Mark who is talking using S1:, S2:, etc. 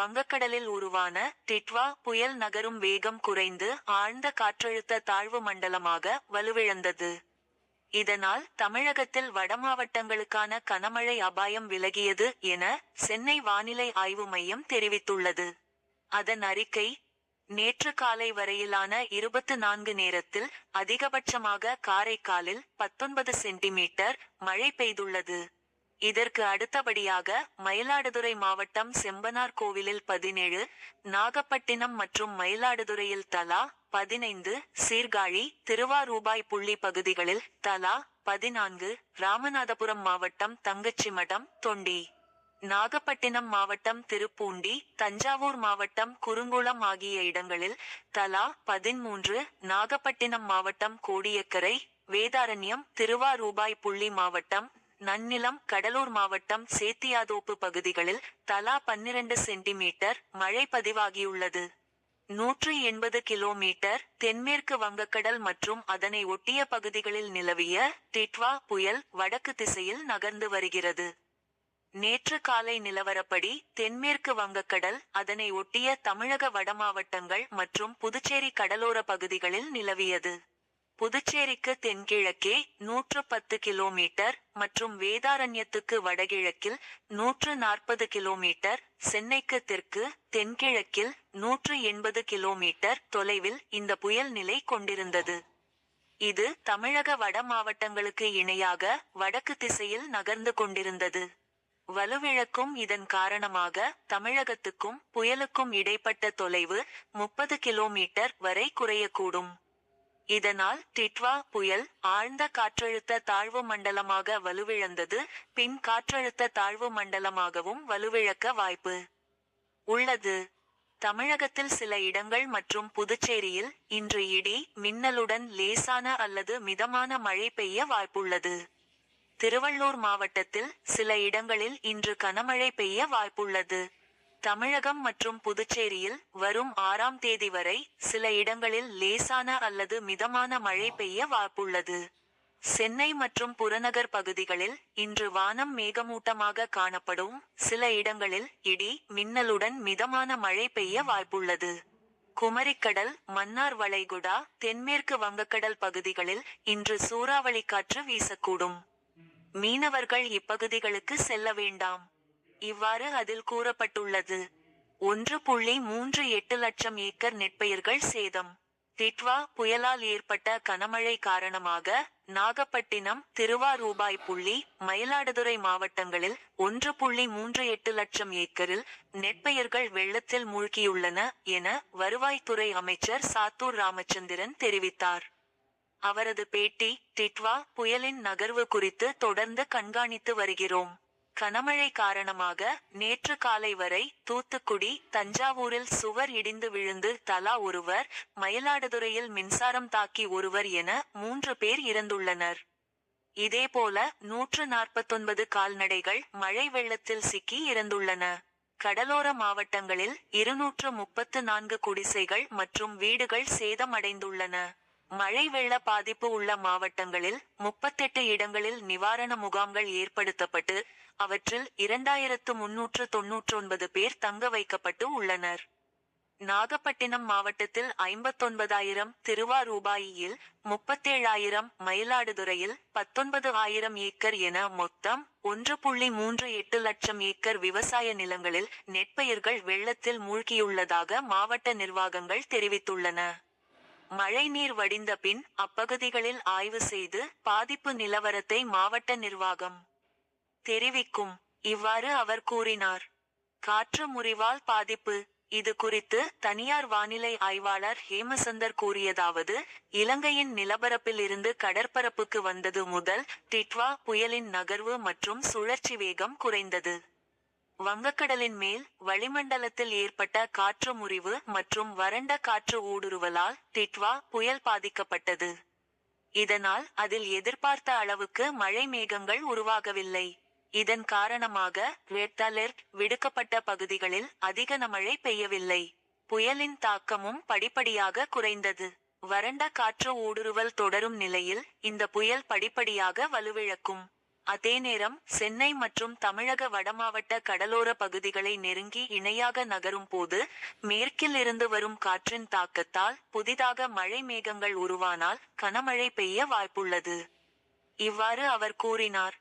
S1: வங்கக்கடலில் உருவான டிட்வா புயல் நகரும் வேகம் குறைந்து ஆழ்ந்த காற்றழுத்த தாழ்வு மண்டலமாக வலுவிழந்தது இதனால் தமிழகத்தில் வட மாவட்டங்களுக்கான கனமழை அபாயம் விலகியது என சென்னை வானிலை ஆய்வு மையம் தெரிவித்துள்ளது அதன் அறிக்கை நேற்று காலை வரையிலான இருபத்து நான்கு நேரத்தில் அதிகபட்சமாக காரைக்காலில் பத்தொன்பது சென்டிமீட்டர் மழை பெய்துள்ளது இதற்கு அடுத்தபடியாக மயிலாடுதுறை மாவட்டம் செம்பனார் கோவிலில் பதினேழு நாகப்பட்டினம் மற்றும் மயிலாடுதுறையில் தலா பதினைந்து சீர்காழி திருவாரூபாய் புள்ளி பகுதிகளில் தலா பதினான்கு ராமநாதபுரம் மாவட்டம் தங்கச்சி மடம் தொண்டி நாகப்பட்டினம் மாவட்டம் திருப்பூண்டி தஞ்சாவூர் மாவட்டம் குறுங்குளம் ஆகிய இடங்களில் தலா பதிமூன்று நாகப்பட்டினம் மாவட்டம் கோடியக்கரை வேதாரண்யம் திருவாரூபாய் புள்ளி மாவட்டம் நன்னிலம் கடலூர் மாவட்டம் சேத்தியாதோப்பு பகுதிகளில் தலா பன்னிரண்டு சென்டிமீட்டர் மழை பதிவாகியுள்ளது நூற்று எண்பது கிலோமீட்டர் தென்மேற்கு வங்கக்கடல் மற்றும் அதனை ஒட்டிய பகுதிகளில் நிலவிய டிட்வா புயல் வடக்கு திசையில் நகர்ந்து வருகிறது நேற்று காலை நிலவரப்படி தென்மேற்கு வங்கக்கடல் அதனை ஒட்டிய தமிழக வடமாவட்டங்கள் மற்றும் புதுச்சேரி கடலோர பகுதிகளில் நிலவியது புதுச்சேரிக்கு தென்கிழக்கே நூற்று பத்து கிலோமீட்டர் மற்றும் வேதாரண்யத்துக்கு வடகிழக்கில் நூற்று நாற்பது கிலோமீட்டர் சென்னைக்கு தெற்கு தென்கிழக்கில் நூற்று எண்பது கிலோமீட்டர் தொலைவில் இந்த புயல் நிலை கொண்டிருந்தது இது தமிழக வட மாவட்டங்களுக்கு இணையாக வடக்கு திசையில் நகர்ந்து கொண்டிருந்தது வலுவிழக்கும் இதன் காரணமாக தமிழகத்துக்கும் புயலுக்கும் இடைப்பட்ட தொலைவு முப்பது கிலோமீட்டர் வரை குறையக்கூடும் இதனால் டிட்வா புயல் ஆழ்ந்த காற்றழுத்த தாழ்வு மண்டலமாக வலுவிழந்தது பின் காற்றழுத்த தாழ்வு மண்டலமாகவும் வலுவிழக்க வாய்ப்பு உள்ளது தமிழகத்தில் சில இடங்கள் மற்றும் புதுச்சேரியில் இன்று இடி மின்னலுடன் லேசான அல்லது மிதமான மழை பெய்ய வாய்ப்புள்ளது திருவள்ளூர் மாவட்டத்தில் சில இடங்களில் இன்று கனமழை பெய்ய வாய்ப்புள்ளது தமிழகம் மற்றும் புதுச்சேரியில் வரும் ஆறாம் தேதி வரை சில இடங்களில் லேசான அல்லது மிதமான மழை பெய்ய வாய்ப்புள்ளது சென்னை மற்றும் புறநகர் பகுதிகளில் இன்று வானம் மேகமூட்டமாக காணப்படும் சில இடங்களில் இடி மின்னலுடன் மிதமான மழை பெய்ய வாய்ப்புள்ளது குமரிக்கடல் மன்னார் வளைகுடா தென்மேற்கு வங்கக்கடல் பகுதிகளில் இன்று சூறாவளி காற்று வீசக்கூடும் மீனவர்கள் இப்பகுதிகளுக்கு செல்ல வேண்டாம் இவ்வாறு அதில் கூறப்பட்டுள்ளது ஒன்று புள்ளி மூன்று எட்டு லட்சம் ஏக்கர் நெற்பயிர்கள் சேதம் டிட்வா புயலால் ஏற்பட்ட கனமழை காரணமாக நாகப்பட்டினம் திருவாரூபாய் புள்ளி மயிலாடுதுறை மாவட்டங்களில் ஒன்று புள்ளி மூன்று எட்டு லட்சம் ஏக்கரில் நெற்பயிர்கள் வெள்ளத்தில் மூழ்கியுள்ளன என வருவாய்த்துறை அமைச்சர் சாத்தூர் ராமச்சந்திரன் தெரிவித்தார் அவரது பேட்டி டிட்வா புயலின் நகர்வு குறித்து தொடர்ந்து கண்காணித்து வருகிறோம் கனமழை காரணமாக நேற்று காலை வரை தூத்துக்குடி தஞ்சாவூரில் சுவர் இடிந்து விழுந்து தலா ஒருவர் மயிலாடுதுறையில் மின்சாரம் தாக்கி ஒருவர் என மூன்று பேர் இறந்துள்ளனர் இதேபோல நூற்று நாற்பத்தொன்பது கால்நடைகள் மழை வெள்ளத்தில் சிக்கி இறந்துள்ளன கடலோர மாவட்டங்களில் இருநூற்று முப்பத்து நான்கு குடிசைகள் மற்றும் வீடுகள் சேதமடைந்துள்ளன மழை வெள்ள பாதிப்பு உள்ள மாவட்டங்களில் முப்பத்தெட்டு இடங்களில் நிவாரண முகாம்கள் ஏற்படுத்தப்பட்டு அவற்றில் இரண்டாயிரத்து முன்னூற்று ஒன்பது பேர் தங்க வைக்கப்பட்டு உள்ளனர் நாகப்பட்டினம் மாவட்டத்தில் ஐம்பத்தொன்பதாயிரம் திருவாரூபாயில் முப்பத்தேழாயிரம் மயிலாடுதுறையில் பத்தொன்பது ஆயிரம் ஏக்கர் என மொத்தம் ஒன்று புள்ளி மூன்று எட்டு லட்சம் ஏக்கர் விவசாய நிலங்களில் நெற்பயிர்கள் வெள்ளத்தில் மூழ்கியுள்ளதாக மாவட்ட நிர்வாகங்கள் தெரிவித்துள்ளன மழைநீர் வடிந்த பின் அப்பகுதிகளில் ஆய்வு செய்து பாதிப்பு நிலவரத்தை மாவட்ட நிர்வாகம் தெரிவிக்கும் இவ்வாறு அவர் கூறினார் காற்று முறிவால் பாதிப்பு இது குறித்து தனியார் வானிலை ஆய்வாளர் ஹேமசந்தர் கூறியதாவது இலங்கையின் நிலப்பரப்பில் இருந்து கடற்பரப்புக்கு வந்தது முதல் டிட்வா புயலின் நகர்வு மற்றும் சுழற்சி வேகம் குறைந்தது வங்கக்கடலின் மேல் வளிமண்டலத்தில் ஏற்பட்ட காற்று முறிவு மற்றும் வறண்ட காற்று ஊடுருவலால் திட்வா புயல் பாதிக்கப்பட்டது இதனால் அதில் எதிர்பார்த்த அளவுக்கு மழை மேகங்கள் உருவாகவில்லை இதன் காரணமாக ரெட் அலர்ட் விடுக்கப்பட்ட பகுதிகளில் அதிக மழை பெய்யவில்லை புயலின் தாக்கமும் படிப்படியாக குறைந்தது வறண்ட காற்று ஊடுருவல் தொடரும் நிலையில் இந்த புயல் படிப்படியாக வலுவிழக்கும் அதே நேரம் சென்னை மற்றும் தமிழக வடமாவட்ட கடலோர பகுதிகளை நெருங்கி இணையாக நகரும் போது மேற்கில் இருந்து வரும் காற்றின் தாக்கத்தால் புதிதாக மழை மேகங்கள் உருவானால் கனமழை பெய்ய வாய்ப்புள்ளது இவ்வாறு அவர் கூறினார்